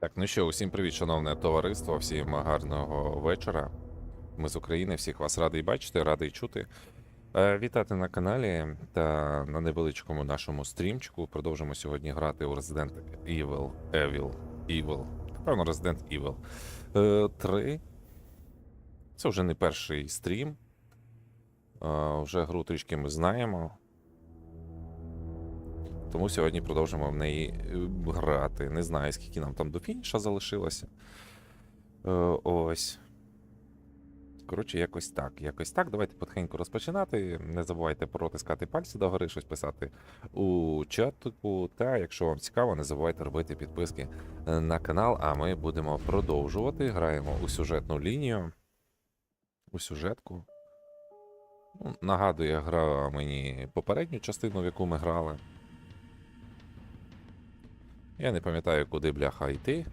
Так, ну що, усім привіт, шановне товариство, всім гарного вечора. Ми з України, всіх вас радий бачити, радий чути. Е, вітати на каналі та на невеличкому нашому стрімчику. Продовжимо сьогодні грати у Resident Evil, Evil, Evil, певно, Resident Evil е, 3. Це вже не перший стрім. Е, вже гру трішки ми знаємо. Тому сьогодні продовжимо в неї е, грати. Не знаю, скільки нам там до фініша залишилося. Е, ось. Коротше, якось так. Якось так. Давайте потихеньку розпочинати. Не забувайте протискати пальці догори, щось писати у чатику. Та якщо вам цікаво, не забувайте робити підписки е, на канал, а ми будемо продовжувати. Граємо у сюжетну лінію. У сюжетку. Ну, нагадує гра мені попередню частину, в яку ми грали. Я не пам'ятаю, куди бляха йти.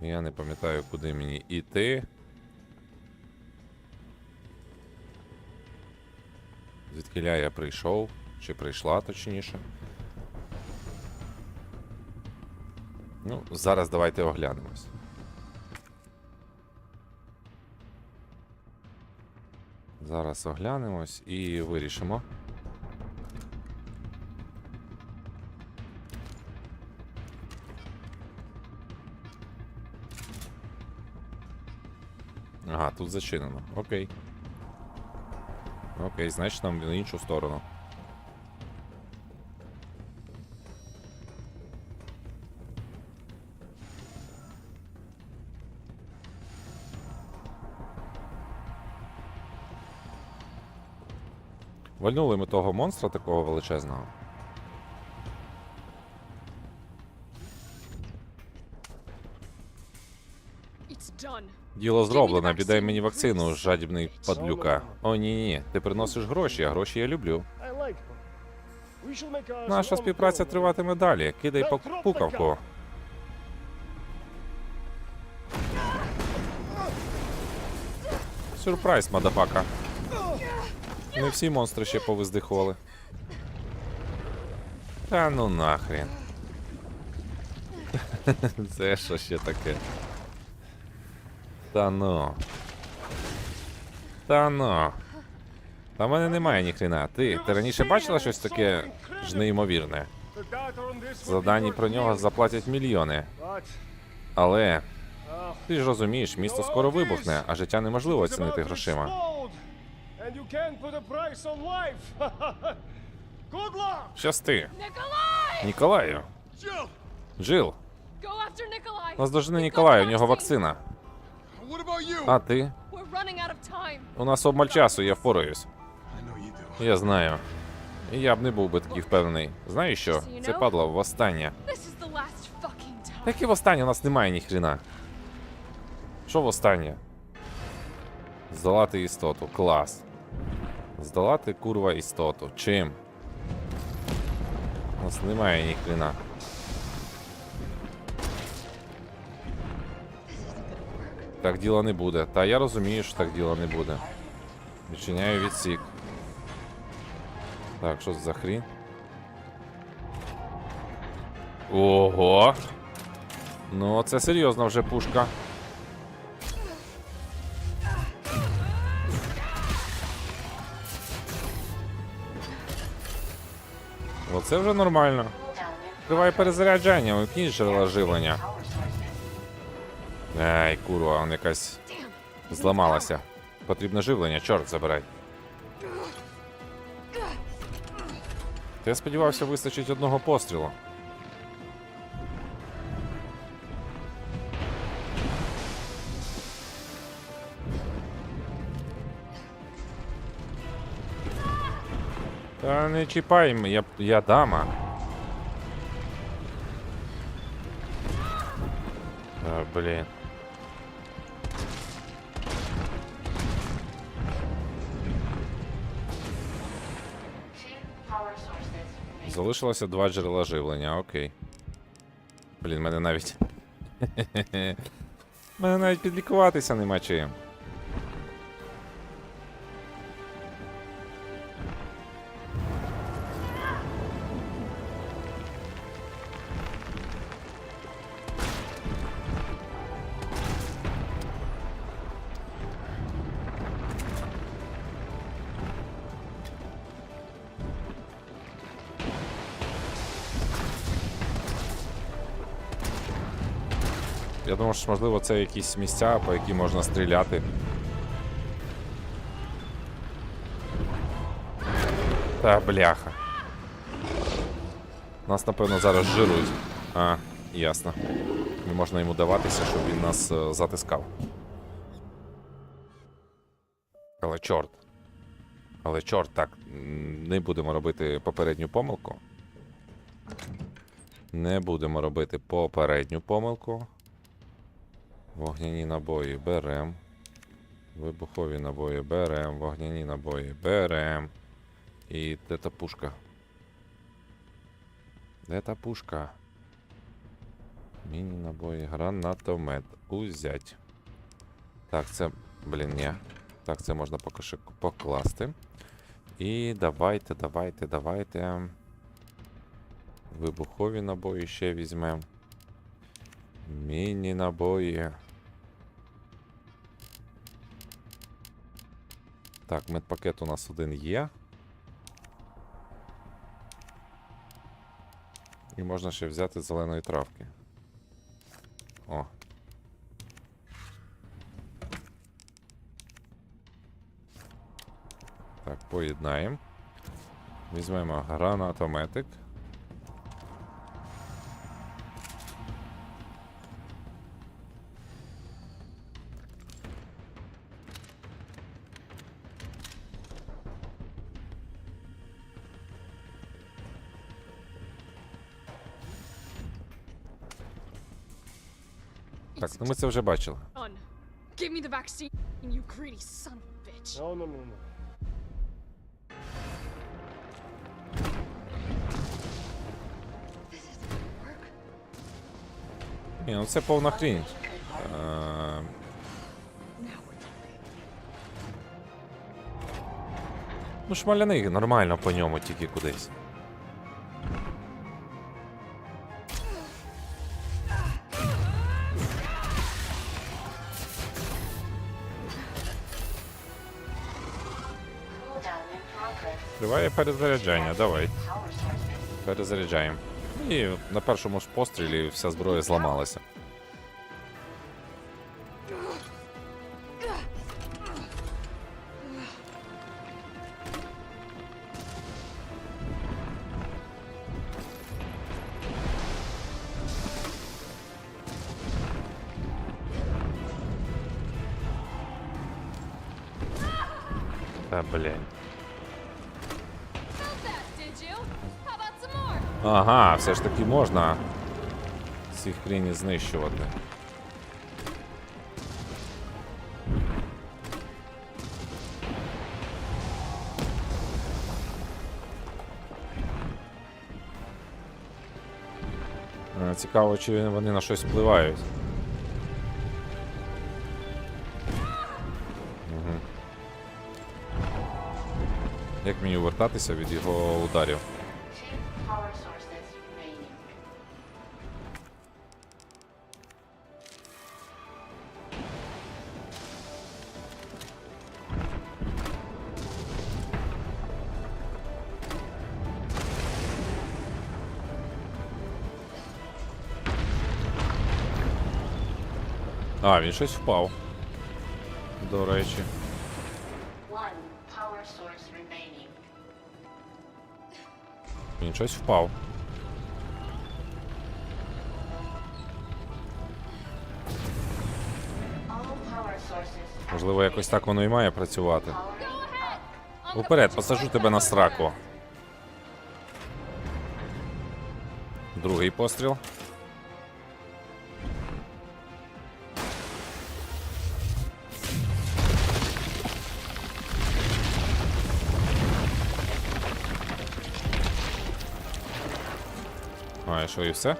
Я не пам'ятаю, куди мені йти. Звідкиля я прийшов, чи прийшла точніше. Ну, зараз давайте оглянемось. Зараз оглянемось і вирішимо. Тут зачинено. Окей. Окей, значить нам в іншу сторону. Вальнули ми того монстра такого величезного. Діло зроблено, віддай мені вакцину, жадібний падлюка. О, ні, ні, ти приносиш гроші, а гроші я люблю. Наша співпраця триватиме далі. Кидай пок- пукавку. Сюрприз, мадапака. Не всі монстри ще повиздихували. Та ну нахрен. Це що ще таке? Та ну. Та ну. Та в мене немає ніхрена. Ти, ти раніше бачила щось таке ж неймовірне? За дані про нього заплатять мільйони. Але ти ж розумієш, місто скоро вибухне, а життя неможливо оцінити грошима. Щасти. Ніколаю. Джил, got Ніколая, у нього вакцина. What about you? А ти? We're running out of time. У нас обмаль часу, я впораюсь. Я знаю. І я б не був би такий впевнений. Знаєш що? Це падло востаннє. This is the last fucking time. Так і востаннє у нас немає ніхрена. Що востаннє? Здолати істоту. Клас. Здолати курва істоту. Чим? У нас немає ніхрена. Так діло не буде. Та я розумію, що так діло не буде. Відчиняю відсік. Так, що це за хрінь? Ого! Ну, це серйозна вже пушка. Оце вже нормально. Триває перезаряджання, вимкніть джерела живлення. Ай, курва, он якась зламалася. Потрібне живлення, чорт забирай. Та я сподівався, вистачить одного пострілу. Та не чіпай, м- я, я дама. Блін. Залишилося два джерела живлення, окей. Блін, мене навіть. мене навіть підлікуватися нема чим. Я думав, що можливо це якісь місця, по які можна стріляти. Та бляха. Нас, напевно, зараз жирують. А, ясно. Не можна йому даватися, щоб він нас е, затискав. Але чорт. Але чорт, так. Не будемо робити попередню помилку. Не будемо робити попередню помилку. Вогняні набої берем. Вибухові набої берем. Вогняні набої берем. І де та пушка? Де та пушка? Міні набої, гранатомет. Узять. Так, це. Блін, ні. Так, це можна поки що покласти. І давайте, давайте, давайте. Вибухові набої ще візьмемо. Міні набої. Так, медпакет у нас один є. І можна ще взяти зеленої травки. О. Так, поєднаємо. Візьмемо гранатометик. Ну ми це вже бачили. Give me the vaccine, you greedy son of a bitch. No, no, no, no. Ні, ну це повна хрінь. Е, ну, шмаляний нормально по ньому, тільки кудись. Триває перезаряджання, давай. Перезаряджаємо. І на першому ж пострілі вся зброя зламалася. Блядь. Ага, все ж таки можна ці хрені знищувати. Е, Цікаво, чи вони на щось впливають. Як мені увертатися від його ударів? А, він щось впав. До речі. Він щось впав. Можливо, якось так воно і має працювати. Уперед, посажу тебе на сраку. Другий постріл. А, і що, і все?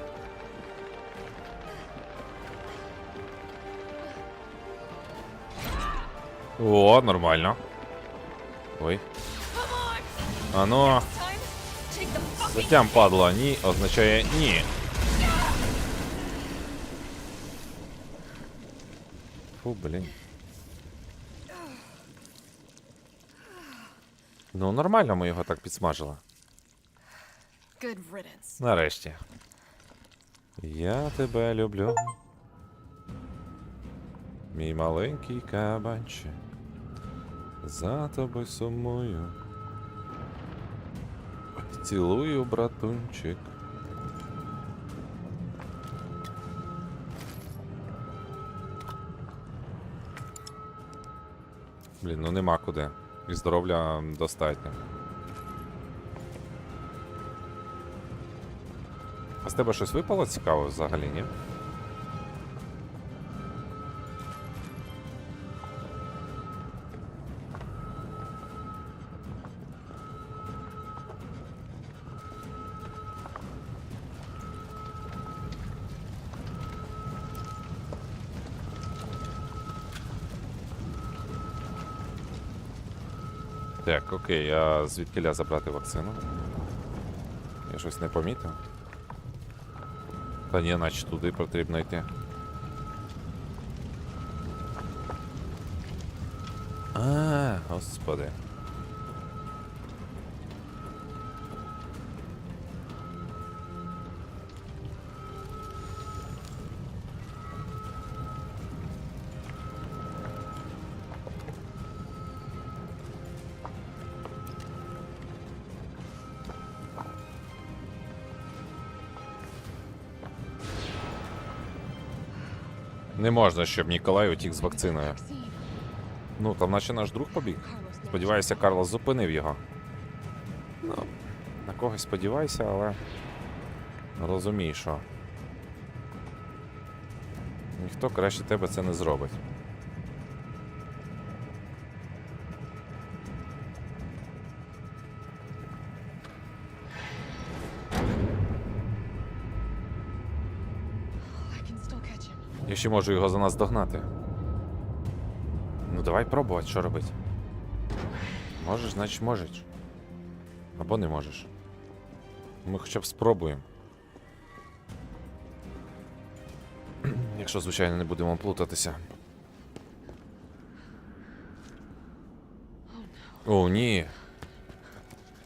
О, нормально. Ой. Come on. А ну, Time. Take the fucking затям падла. Ні означає ні. Фу, блін. Ну, нормально ми його так підсмажили. Нарешті. Я тебе люблю. Мій маленький кабанчик. За тобою сумую. Цілую, братунчик. Блін, ну нема куди. І здоров'я достатньо. А з тебе щось випало цікаво взагалі, ні? Так, окей, а звідкиля забрати вакцину? Я щось не помітив. Та ні, наче туди потрібно йти. А, господи. Не можна, щоб Ніколай утік з вакциною. Ну, там наче наш друг побіг. Сподіваюся, Карлос зупинив його. Ну, на когось сподівайся, але розумій, що. Ніхто краще тебе це не зробить. Ще можу його за нас догнати. Ну давай пробувати, що робити. Можеш, значить можеш. Або не можеш. Ми хоча б спробуємо. Якщо, звичайно, не будемо плутатися. О, ні.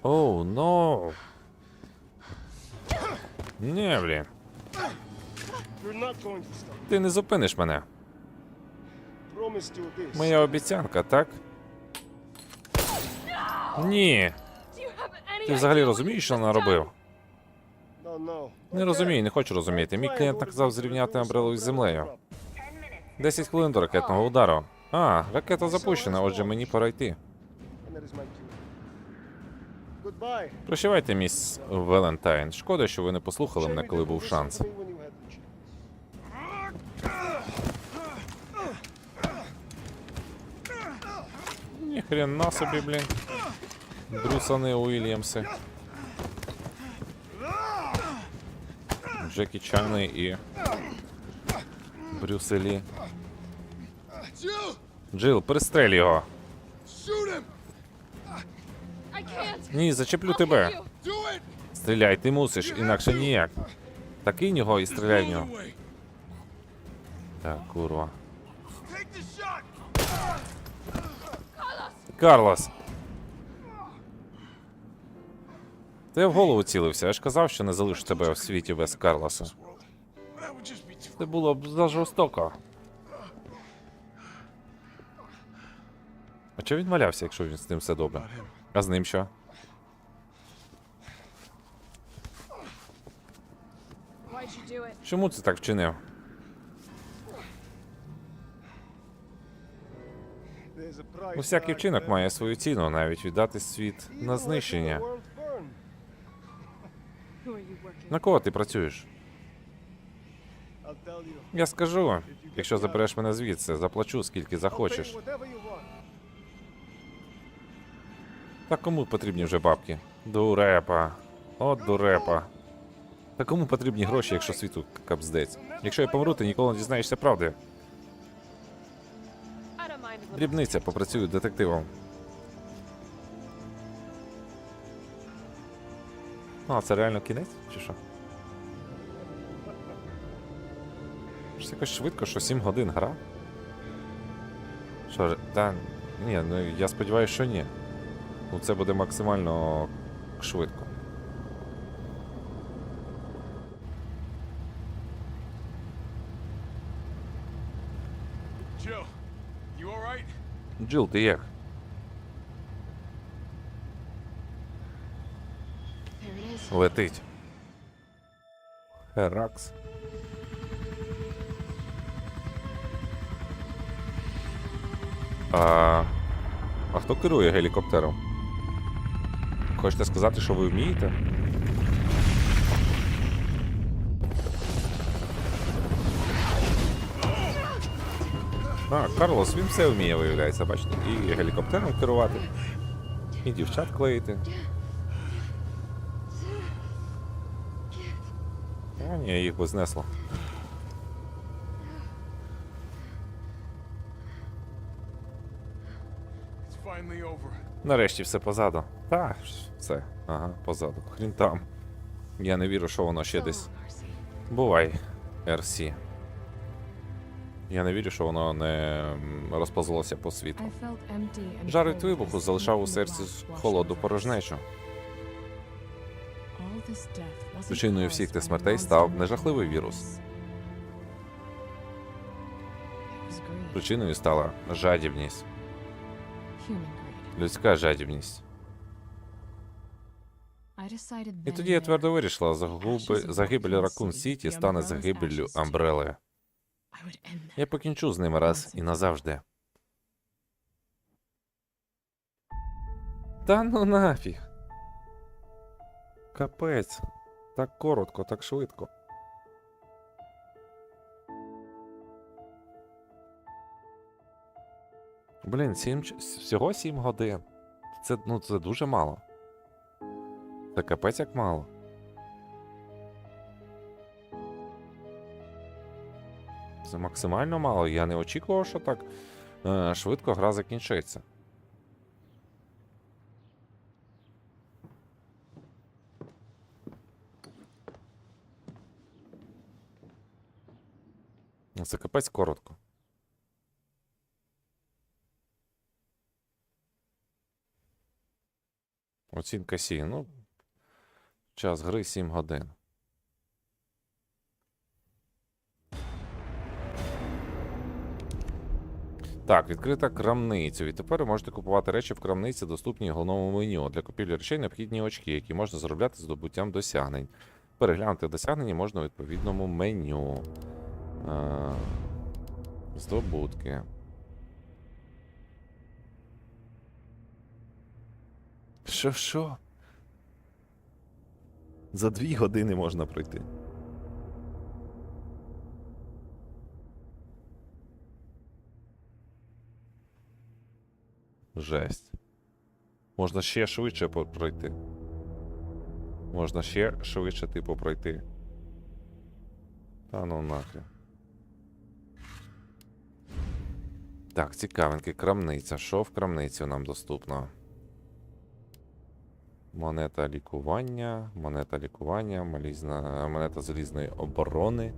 Оу, но. Ні, блін. Ти не зупиниш мене. Моя обіцянка, так? Ні. Ти взагалі розумієш, що наробив? Не розумію, не хочу розуміти. Мій клієнт наказав зрівняти Амбрелу із землею. 10 хвилин до ракетного удару. А, ракета запущена, отже мені пора йти. Прощавайте, міс Валентайн. Шкода, що ви не послухали мене, коли був шанс. Ніхрена собі, блін. Брюсани Уільямси. Джекі Чани і. Брюселі. Jill, Джил, пристрель його. Ні, зачеплю тебе. Стріляй, ти мусиш, інакше ніяк. Та кинь його і стріляй в нього. Так, курва. Карлос! Ти в голову цілився, я ж казав, що не залишу тебе в світі без Карлоса. Це було б за жорстоко. А чого він валявся, якщо він з ним все добре? А з ним що? Чому це так вчинив? Усякий вчинок має свою ціну, навіть віддати світ на знищення. На кого ти працюєш? Я скажу, якщо забереш мене звідси, заплачу скільки захочеш. Та кому потрібні вже бабки? Дурепа. От дурепа. Та кому потрібні гроші, якщо світу капздець? Якщо я помру, ти ніколи не дізнаєшся правди. Дрібниця, попрацюю детективом. А, це реально кінець? Чи що? Щось якось швидко, що 7 годин гра. Що, та. Ні, ну я сподіваюся, що ні. Ну це буде максимально швидко. Джил, ти як? Летить. Херакс. А, а хто керує гелікоптером? Хочете сказати, що ви вмієте? А, Карлос, він все вміє, виявляється, бачите. І гелікоптером керувати, і дівчат клеїти. А, ні, їх би знесло. Нарешті все позаду. Та, все. Ага, позаду. Хрін там. Я не вірю, що воно ще десь. Бувай, RC. Я не вірю, що воно не м, розповзлося по світу. Жар від вибуху залишав у серці холоду порожнечу. Причиною всіх тих смертей став не жахливий вірус. Причиною стала жадібність, людська жадібність. І тоді я твердо вирішила, загибель Ракун Сіті стане загибеллю Амбрели. Я покінчу з ними раз і назавжди. Та ну нафіг. Капець. Так коротко, так швидко. Блін, сім, всього 7 годин. Це, ну, це дуже мало. Це капець як мало. Це максимально мало. Я не очікував, що так е, швидко гра закінчиться. Це капець коротко. Оцінка Сі. Ну, час гри 7 годин. Так, відкрита крамниця. Відтепер ви можете купувати речі в крамниці, доступній в головному меню. Для купівлі речей необхідні очки, які можна заробляти з здобуттям досягнень. Переглянути досягнення можна у відповідному меню. Е, Здобутки. Що, що? За дві години можна пройти. Жесть. Можна ще швидше пройти. Можна ще швидше, типу, пройти. Та ну нахрен. Так, цікавенький, крамниця. Що в крамниці нам доступно? Монета лікування, монета лікування, монета залізної оборони.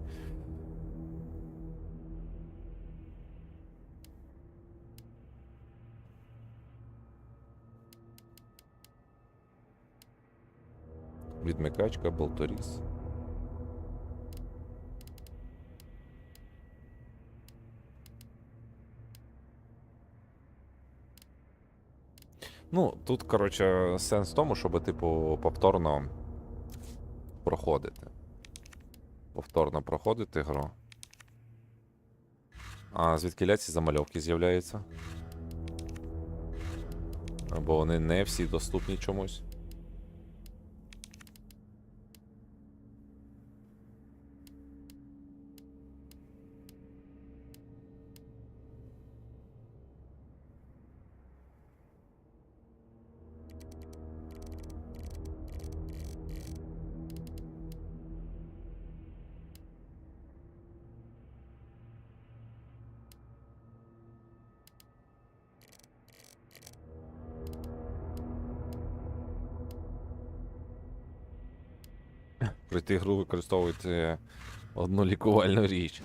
Відмикачка, болторіз. Ну, тут, коротше, сенс в тому, щоб, типу, повторно проходити. Повторно проходити гру. А звідки ці замальовки з'являються? Бо вони не всі доступні чомусь. Пройти гру використовувати одну лікувальну річ.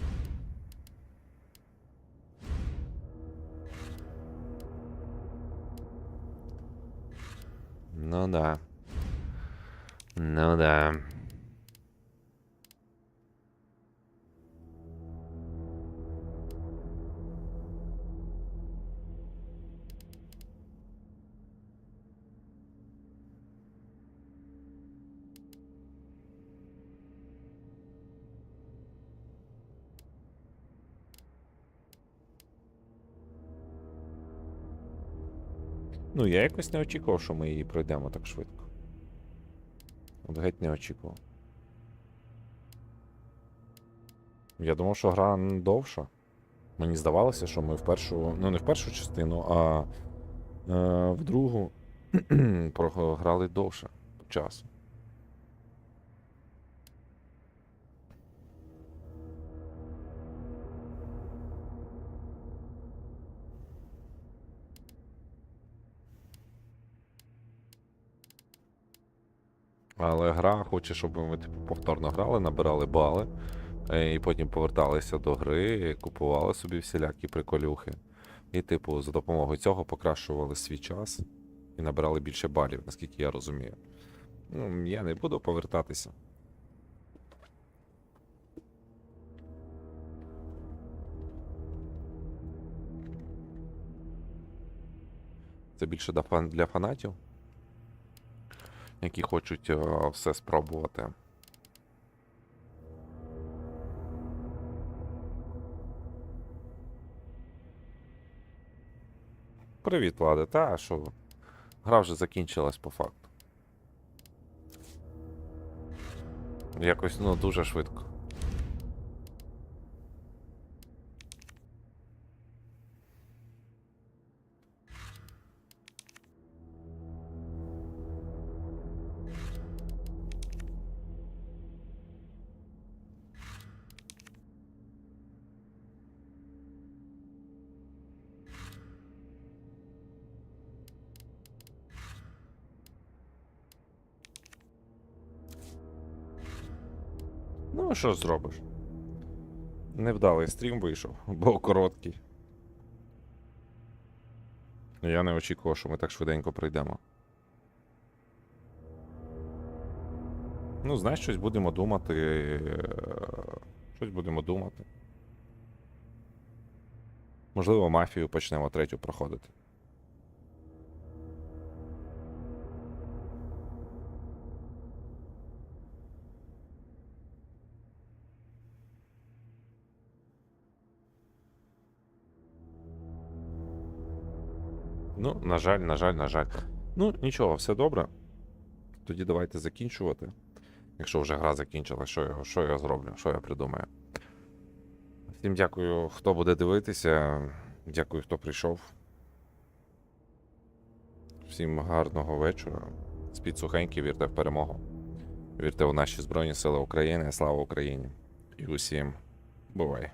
Ну да. Ну да. Ну, я якось не очікував, що ми її пройдемо так швидко. От геть не очікував. Я думав, що гра довша. Мені здавалося, що ми в першу. Ну, не в першу частину, а е, в другу програли довше часу. Але гра хоче, щоб ми типу, повторно грали, набирали бали, е, і потім поверталися до гри, купували собі всілякі приколюхи. І, типу, за допомогою цього покращували свій час і набирали більше балів, наскільки я розумію. Ну, я не буду повертатися. Це більше для фанатів, які хочуть е, все спробувати. Привіт, Влади. Та що? Гра вже закінчилась по факту. Якось, ну, дуже швидко. Ну, що зробиш? Невдалий стрім вийшов, бо короткий. Я не очікував, що ми так швиденько пройдемо. Ну, знаєш, щось будемо думати. е, Щось будемо думати. Можливо, мафію почнемо третю проходити. Ну, на жаль, на жаль, на жаль. Ну, нічого, все добре. Тоді давайте закінчувати. Якщо вже гра закінчила, що я, що я зроблю, що я придумаю. Всім дякую, хто буде дивитися. Дякую, хто прийшов. Всім гарного вечора. Спіть сухенькі, вірте в перемогу. Вірте у наші Збройні Сили України. Слава Україні! І усім бувай!